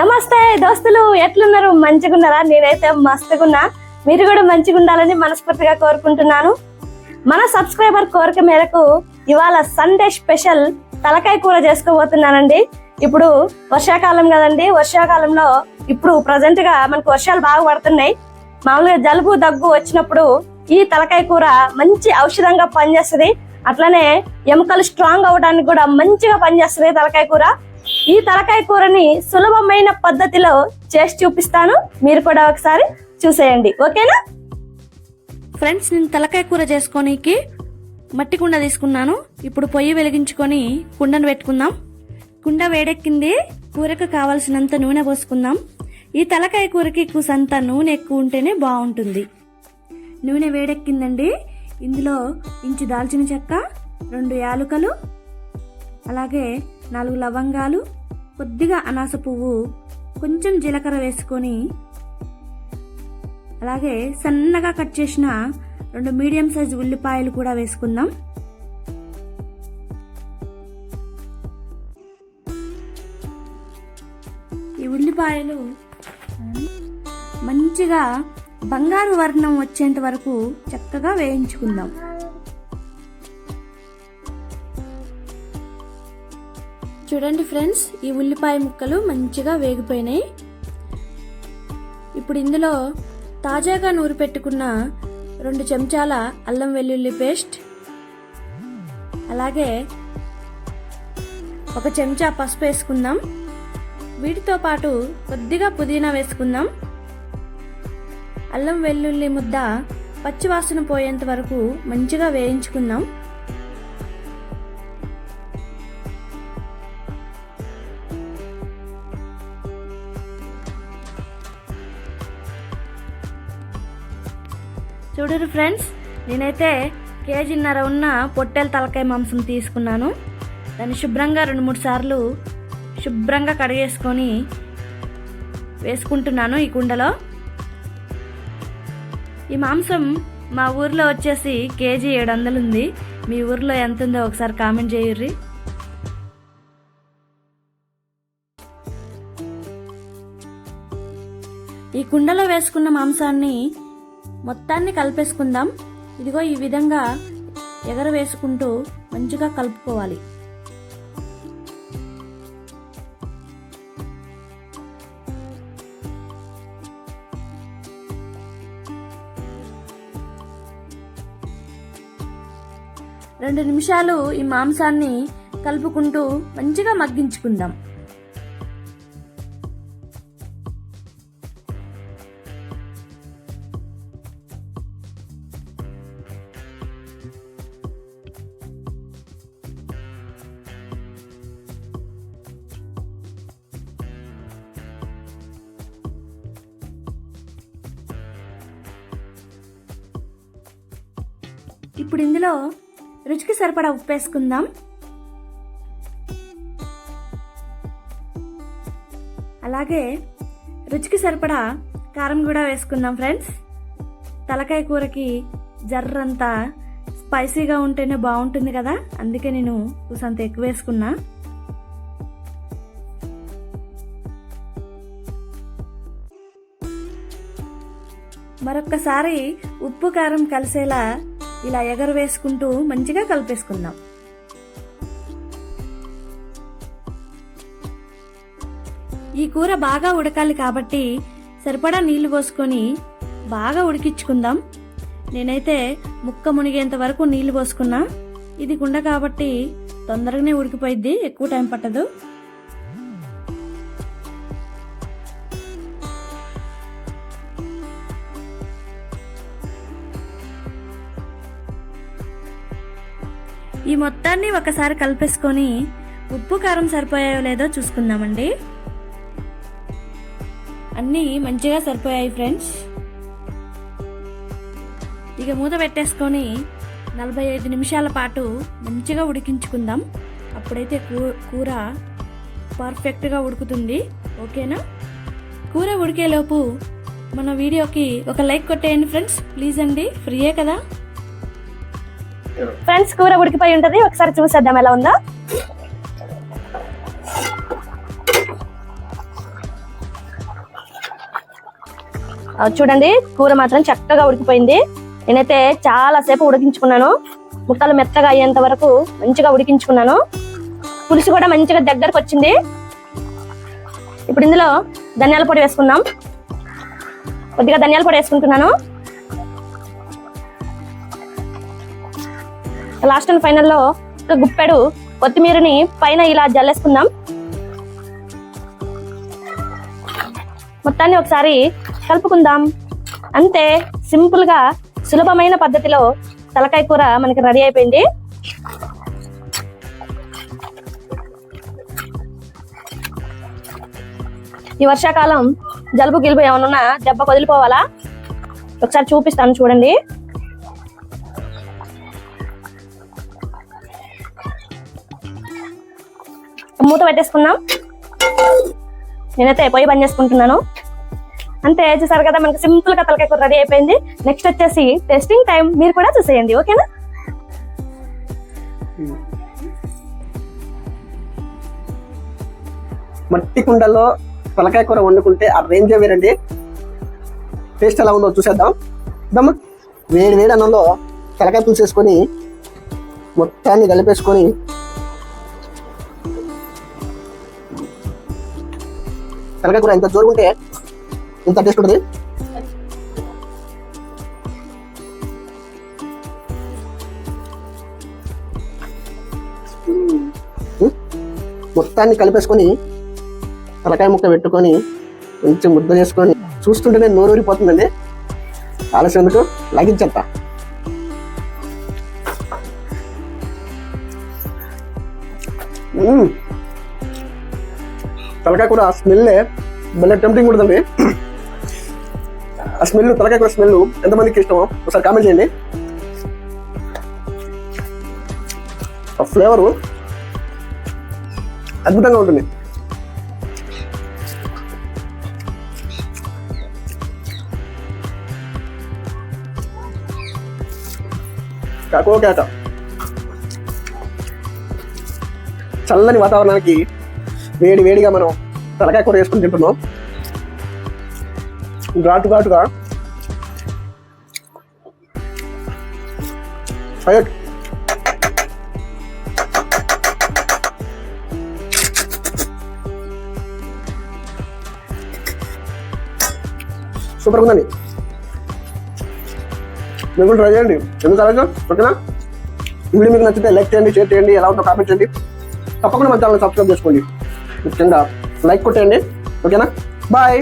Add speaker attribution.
Speaker 1: నమస్తే దోస్తులు ఎట్లున్నారు? మంచిగున్నారా? నేనైతే మస్తుగున్నా. మీరు కూడా మంచిగా ఉండాలని మనస్ఫూర్తిగా కోరుకుంటున్నాను. మన సబ్స్క్రైబర్ కోరిక మేరకు ఇవాళ సండే స్పెషల్ తలకాయ కూర చేసుకోబోతున్నానండి. ఇప్పుడు వర్షాకాలం కదండి. వర్షాకాలంలో ఇప్పుడు ప్రజెంట్గా మనకు వర్షాలు బాగా పడుతున్నాయి. మామూలుగా జలుబు దగ్గు వచ్చినప్పుడు ఈ తలకాయ కూర మంచి ఔషధంగా పనిచేస్తుంది. అట్లనే ఎముకలు స్ట్రాంగ్ అవడానికి కూడా మంచిగా పనిచేస్తుంది తలకాయ కూర. ఈ తలకాయ కూరని సులభమైన పద్ధతిలో చేసి చూపిస్తాను. మీరు కూడా ఒకసారి చూసేయండి. ఓకేనా?
Speaker 2: ఫ్రెండ్స్ నేను తలకాయ కూర చేసుకోనీకి మట్టి కుండ తీసుకున్నాను. ఇప్పుడు పొయ్యి వెలిగించుకొని కుండను పెట్టుకుందాం. కుండ వేడెక్కింది. కూరకు కావలసినంత నూనె పోసుకుందాం. ఈ తలకాయ కూరకి కూసంత నూనె ఎక్కువ ఉంటేనే బాగుంటుంది. నూనె వేడెక్కిందండి. ఇందులో ఇంచు దాల్చిన చెక్క రెండు యాలుకలు అలాగే నాలుగు లవంగాలు కొద్దిగా అనాస పువ్వు కొంచెం జీలకర్ర వేసుకొని అలాగే సన్నగా కట్ చేసిన రెండు మీడియం సైజు ఉల్లిపాయలు కూడా వేసుకుందాం. ఈ ఉల్లిపాయలు మంచిగా బంగారు వర్ణం వచ్చేంత వరకు చక్కగా వేయించుకుందాం. చూడండి ఫ్రెండ్స్ ఈ ఉల్లిపాయ ముక్కలు మంచిగా వేగిపోయినాయి. ఇప్పుడు ఇందులో తాజాగా నూరి పెట్టుకున్న రెండు చెంచాల అల్లం వెల్లుల్లి పేస్ట్ అలాగే ఒక చెంచా పసుపు వేసుకుందాం. వీటితో పాటు కొద్దిగా పుదీనా వేసుకుందాం. అల్లం వెల్లుల్లి ముద్ద పచ్చివాసన పోయేంత వరకు మంచిగా వేయించుకుందాం. చూడరు ఫ్రెండ్స్ నేనైతే కేజీన్నర ఉన్న పొట్టెల తలకాయ మాంసం తీసుకున్నాను. దాన్ని శుభ్రంగా రెండు మూడు సార్లు శుభ్రంగా కడిగేసుకొని వేసుకుంటున్నాను ఈ కుండలో. ఈ మాంసం మా ఊర్లో వచ్చేసి కేజీ ఏడు వందలు ఉంది. మీ ఊర్లో ఎంత ఉందో ఒకసారి కామెంట్ చేయుర్రి. ఈ కుండలో వేసుకున్న మాంసాన్ని మొత్తాన్ని కలిపేసుకుందాం. ఇదిగో ఈ విధంగా ఎగరవేసుకుంటూ మంచిగా కలుపుకోవాలి. రెండు నిమిషాలు ఈ మాంసాన్ని కలుపుకుంటూ మంచిగా మగ్గించుకుందాం. ఇప్పుడు ఇందులో రుచికి సరిపడా ఉప్పు వేసుకుందాం. అలాగే రుచికి సరిపడా కారం కూడా వేసుకుందాం ఫ్రెండ్స్. తలకాయ కూరకి జర్రంతా స్పైసీగా ఉంటేనే బాగుంటుంది కదా అందుకే నేను కూసంత ఎక్కువ వేసుకున్నా. మరొక్కసారి ఉప్పు కారం కలిసేలా ఇలా ఎగరు వేసుకుంటూ మంచిగా కలిపేసుకుందాం. ఈ కూర బాగా ఉడకాలి కాబట్టి సరిపడా నీళ్ళు పోసుకొని బాగా ఉడికించుకుందాం. నేనైతే ముక్క మునిగేంత వరకు నీళ్ళు పోసుకున్నా. ఇది కుండ కాబట్టి తొందరగానే ఉడికిపోయిద్ది ఎక్కువ టైం పట్టదు. ఈ మొత్తాన్ని ఒకసారి కలిపేసుకొని ఉప్పు కారం సరిపోయాయో లేదో చూసుకుందామండి. అన్నీ మంచిగా సరిపోయాయి ఫ్రెండ్స్. ఇక మూత పెట్టేసుకొని నలభై ఐదు నిమిషాల పాటు మంచిగా ఉడికించుకుందాం. అప్పుడైతే కూ- కూర పర్ఫెక్ట్గా ఉడుకుతుంది. ఓకేనా? కూర ఉడికేలోపు మన వీడియోకి ఒక లైక్ కొట్టేయండి ఫ్రెండ్స్. ప్లీజ్ అండి ఫ్రీయే కదా?
Speaker 1: ఫ్రెండ్స్ కూర ఉడికిపోయి ఉంటది. ఒకసారి చూసేద్దాం ఎలా ఉందో. చూడండి కూర మాత్రం చక్కగా ఉడికిపోయింది. నేనైతే చాలా సేపు ఉడికించుకున్నాను. ముక్కలు మెత్తగా అయ్యేంత వరకు మంచిగా ఉడికించుకున్నాను. పులుసు కూడా మంచిగా దగ్గరకు వచ్చింది. ఇప్పుడు ఇందులో ధనియాల పొడి వేసుకుందాం. కొద్దిగా ధనియాల పొడి వేసుకుంటున్నాను. లాస్ట్ అండ్ ఫైనల్లో ఒక గుప్పెడు కొత్తిమీరని పైన ఇలా జల్లేసుకుందాం. మొత్తాన్ని ఒకసారి కలుపుకుందాం. అంతే సింపుల్గా సులభమైన పద్ధతిలో తలకాయ కూర మనకి రెడీ అయిపోయింది. ఈ వర్షాకాలం జలుబు గిలుబు ఏమన్నా దెబ్బ వదిలిపోవాలా ఒకసారి చూపిస్తాను చూడండి. మూత పెట్టేసుకుందాం. నేనైతే పొయ్యి బంద్ చేసుకుంటున్నాను. అంతే చూసారు కదా మనకి సింపుల్గా తలకాయ కూర రెడీ అయిపోయింది. నెక్స్ట్ వచ్చేసి టెస్టింగ్ టైం మీరు కూడా చూసేయండి ఓకేనా?
Speaker 3: మట్టి కుండల్లో తలకాయ కూర వండుకుంటే ఆ రేంజ్ వేరండి? టేస్ట్ ఎలా ఉందో చూసేద్దాం. దమ్మ. వేడి వేడి అన్నంలో తలకాయ పులుసు వేసుకొని మొత్తాన్ని కలిపేసుకొని తలకాయ కూర ఎంత జోరుకుంటే ఇంత టేస్ట్ ఉంటుంది? మొత్తాన్ని కలిపేసుకొని తలకాయ ముక్క పెట్టుకొని కొంచెం ముద్ద చేసుకొని చూస్తుంటేనే నోరూరిపోతుందండి. ఆలస్యం ఎందుకు? లాగించేస్తా మ్మ్. తలకాయ కూర ఆ స్మెల్లే భలే టెంప్టింగ్ ఉంటుందండి. ఆ స్మెల్ తలకాయ కూర స్మెల్ ఎంతమందికి ఇష్టమో ఒకసారి కామెంట్ చేయండి. ఆ ఫ్లేవరు అద్భుతంగా ఉంటుంది. కాకో కేక. చల్లని వాతావరణానికి వేడి వేడిగా మనం తలకాయ కూర వేసుకుని తింటున్నాం. ఘాటు ఘాటుగా ఫైర్. సూపర్ ఉందండి. మీరు కూడా ట్రై చేయండి. ఎందుకు అలాగే ఓకేనా? వీడియో మీకు నచ్చితే లైక్ చేయండి షేర్ చేయండి ఎలా ఉందో కామెంట్ చేయండి. తప్పకుండా మన ఛానల్ సబ్స్క్రైబ్ చేసుకోండి. ముఖ్యంగా లైక్ కొట్టేయండి. ఓకేనా? బాయ్.